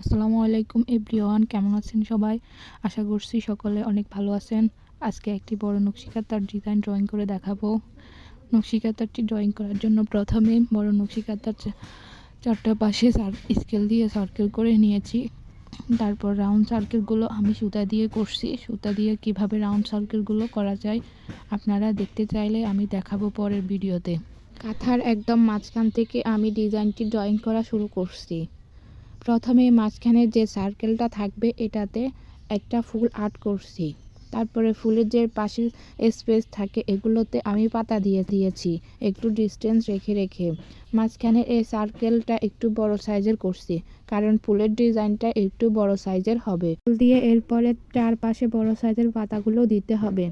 আসসালামু আলাইকুম এভরিওয়ান, কেমন আছেন সবাই? আশা করছি সকলে অনেক ভালো আছেন। আজকে একটি বড় নকশিকাতার ডিজাইন ড্রয়িং করে দেখাবো। নকশিকাতারটি ড্রয়িং করার জন্য প্রথমে বড় নকশিকাতার চারটা পাশে স্কেল দিয়ে সার্কেল করে নিয়েছি। তারপর রাউন্ড সার্কেলগুলো আমি সুতা দিয়ে করছি। সুতা দিয়ে কীভাবে রাউন্ড সার্কেলগুলো করা যায় আপনারা দেখতে চাইলে আমি দেখাবো পরের ভিডিওতে। কাঁথার একদম মাঝখান থেকে আমি ডিজাইনটি ড্রয়িং করা শুরু করছি। প্রথমে মাঝখানে যে সার্কেলটা থাকবে, এটাতে একটা ফুল আর্ট করছি। তারপরে ফুলের যে পাশে স্পেস থাকে, এগুলোতে আমি পাতা দিয়ে দিয়েছি। একটু ডিস্টেন্স রেখে রেখে। মাঝখানে এই সার্কেলটা একটু বড় সাইজের করছি, কারণ ফুলের ডিজাইনটা একটু বড় সাইজের হবে। ফুল দিয়ে এরপরে চারপাশে বড় সাইজের পাতাগুলো দিতে হবে।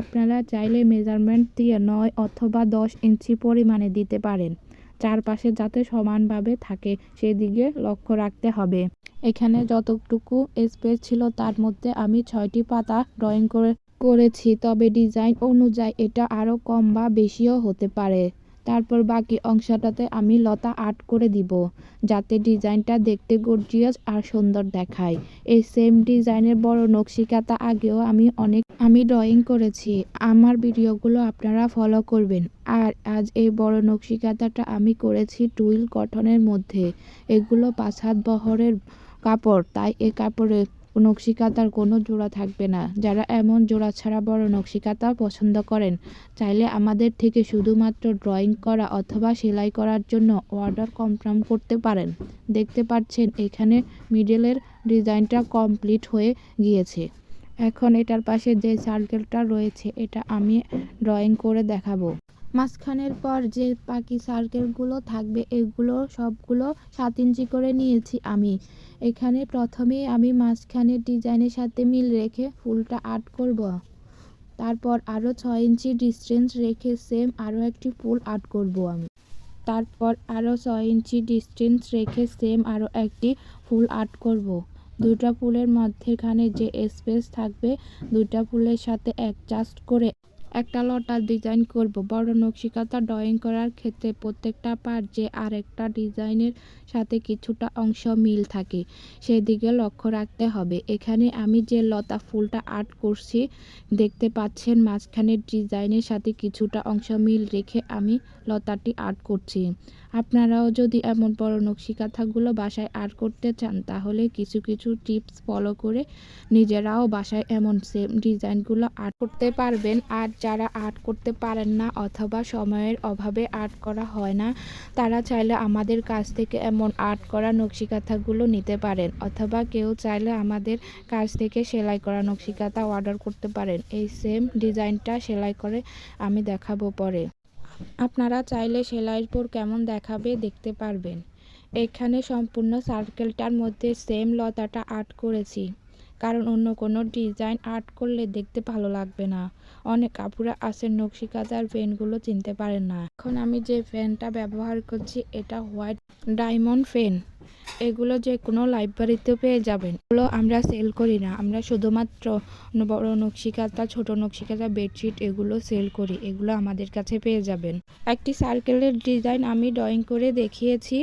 আপনারা চাইলে মেজারমেন্ট দিয়ে নয় অথবা দশ ইঞ্চি পরিমাণে দিতে পারেন। চারপাশে যাতে সমানভাবে থাকে, সেদিকে লক্ষ্য রাখতে হবে। এখানে যতটুকু স্পেস ছিল তার মধ্যে আমি ছয়টি পাতা ড্রয়িং করে করেছি। তবে ডিজাইন অনুযায়ী এটা আরও কম বা বেশিও হতে পারে। তারপর বাকি অংশটাতে আমি লতা আর্ট করে দিব, যাতে ডিজাইনটা দেখতে গর্জিয়াস আর সুন্দর দেখায়। এই সেম ডিজাইনের বড় নকশিকাতা আগেও আমি অনেক, আমি ড্রয়িং করেছি। আমার ভিডিওগুলো আপনারা ফলো করবেন। আর আজ এই বড় নকশিকাতাটা আমি করেছি টুইল কটনের মধ্যে। এগুলো পাঁচ হাত বহরের কাপড়, তাই এ কাপড়ে নকশিকাতার কোনো জোড়া থাকবে না। যারা এমন জোড়া ছাড়া বড় নকশিকাতা পছন্দ করেন, চাইলে আমাদের থেকে শুধুমাত্র ড্রয়িং করা অথবা সেলাই করার জন্য অর্ডার কনফার্ম করতে পারেন। দেখতে পাচ্ছেন, এখানে মিডলের ডিজাইনটা কমপ্লিট হয়ে গিয়েছে। এখন এটার পাশে যে সার্কেলটা রয়েছে, এটা আমি ড্রয়িং করে দেখাবো। মাঝখানের পর যে বাকি সার্কেলগুলো থাকবে, এগুলো সবগুলো সাত ইঞ্চি করে নিয়েছি আমি। এখানে প্রথমে আমি মাঝখানের ডিজাইনের সাথে মিল রেখে ফুলটা আর্ট করব। তারপর আরও ছয় ইঞ্চি ডিস্টেন্স রেখে সেম আরও একটি ফুল আর্ট করব আমি। তারপর আরও ছয় ইঞ্চি ডিস্টেন্স রেখে সেম আরও একটি ফুল আর্ট করব। দুটা ফুলের মধ্যেখানে যে স্পেস থাকবে দুটা ফুলের সাথে অ্যাডজাস্ট করে একটা লতার ডিজাইন করব। বড় নকশিকাতা ড্রয়িং করার ক্ষেত্রে প্রত্যেকটা পার্ট যে আরেকটা ডিজাইনের সাথে কিছুটা অংশ মিল থাকে, সেদিকে লক্ষ্য রাখতে হবে। এখানে আমি যে লতা ফুলটা আর্ট করছি, দেখতে পাচ্ছেন মাঝখানের ডিজাইনের সাথে কিছুটা অংশ মিল রেখে আমি লতাটি আর্ট করছি। আপনারাও যদি এমন বড় নকশিকাথাগুলো বাসায় আর্ট করতে চান, তাহলে কিছু কিছু টিপস ফলো করে নিজেরাও বাসায় এমন সেম ডিজাইনগুলো আর্ট করতে পারবেন। আর যারা আর্ট করতে পারেন না অথবা সময়ের অভাবে আর্ট করা হয় না, তারা চাইলে আমাদের কাছ থেকে এমন আর্ট করা নকশিকাথাগুলো নিতে পারেন অথবা কেউ চাইলে আমাদের কাছ থেকে সেলাই করা নকশিকাথা অর্ডার করতে পারেন। এই সেম ডিজাইনটা সেলাই করে আমি দেখাবো পরে। আপনারা চাইলে সেলাইয়ের পর কেমন দেখাবে দেখতে পারবেন। এখানে সম্পূর্ণ সার্কেলটার মধ্যে সেম লতাটা আর্ট করেছি। কারণ অন্য কোনো ডিজাইন আর্ট করলে দেখতে ভালো লাগবে না। অনেক কাপুরা আছেন নকশিকাতার পেনগুলো চিনতে পারেন না। এখন আমি যে পেনটা ব্যবহার করছি, এটা হোয়াইট ডায়মন্ড পেন। এগুলো যে কোনো লাইব্রেরিতেও পেয়ে যাবেন। এগুলো আমরা সেল করি না। আমরা শুধুমাত্র বড় নকশিকাতা ছোট নকশিকাতা বেডশিট এগুলো সেল করি। এগুলো আমাদের কাছে পেয়ে যাবেন। একটি সার্কেলের ডিজাইন আমি ড্রয়িং করে দেখিয়েছি,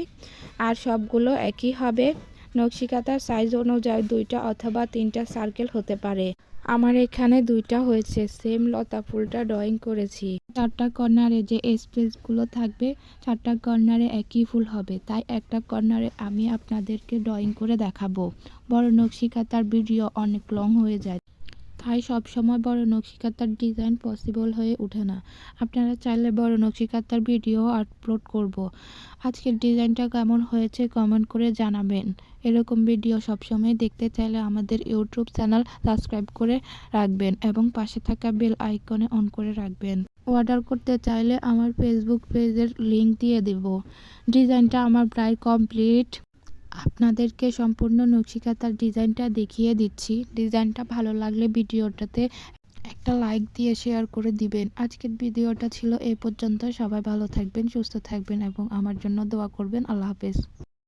আর সবগুলো একই হবে। নকশিকাতার সাইজ অনুযায়ী দুইটা অথবা তিনটা সার্কেল হতে পারে। আমার এখানে দুইটা হয়েছে সেম লতা ফুলটা ড্রয়িং করেছি। চারটা কর্নারে যে স্পেসগুলো থাকবে, চারটা কর্নারে একই ফুল হবে। তাই একটা কর্নারে আমি আপনাদেরকে ড্রয়িং করে দেখাবো। বড় নকশিকাতার ভিডিও অনেক লং হয়ে যায়। তাই সবসময় বড় নকশিকাতার ডিজাইন পসিবল হয়ে ওঠে না। আপনারা চাইলে বড় নকশিকাতার ভিডিও আপলোড করব। আজকের ডিজাইনটা কেমন হয়েছে কমেন্ট করে জানাবেন। এরকম ভিডিও সবসময় দেখতে চাইলে আমাদের ইউটিউব চ্যানেল সাবস্ক্রাইব করে রাখবেন এবং পাশে থাকা বেল আইকনে অন করে রাখবেন। অর্ডার করতে চাইলে আমার ফেসবুক পেজের লিঙ্ক দিয়ে দেব। ডিজাইনটা আমার প্রায় কমপ্লিট আপনাদেরকে সম্পূর্ণ নকশিকাতার ডিজাইনটা দেখিয়ে দিচ্ছি। ডিজাইনটা ভালো লাগলে ভিডিওটাতে একটা লাইক দিয়ে শেয়ার করে দিবেন। আজকের ভিডিওটা ছিল এ পর্যন্ত। সবাই ভালো থাকবেন, সুস্থ থাকবেন এবং আমার জন্য দোয়া করবেন। আল্লাহ হাফেজ।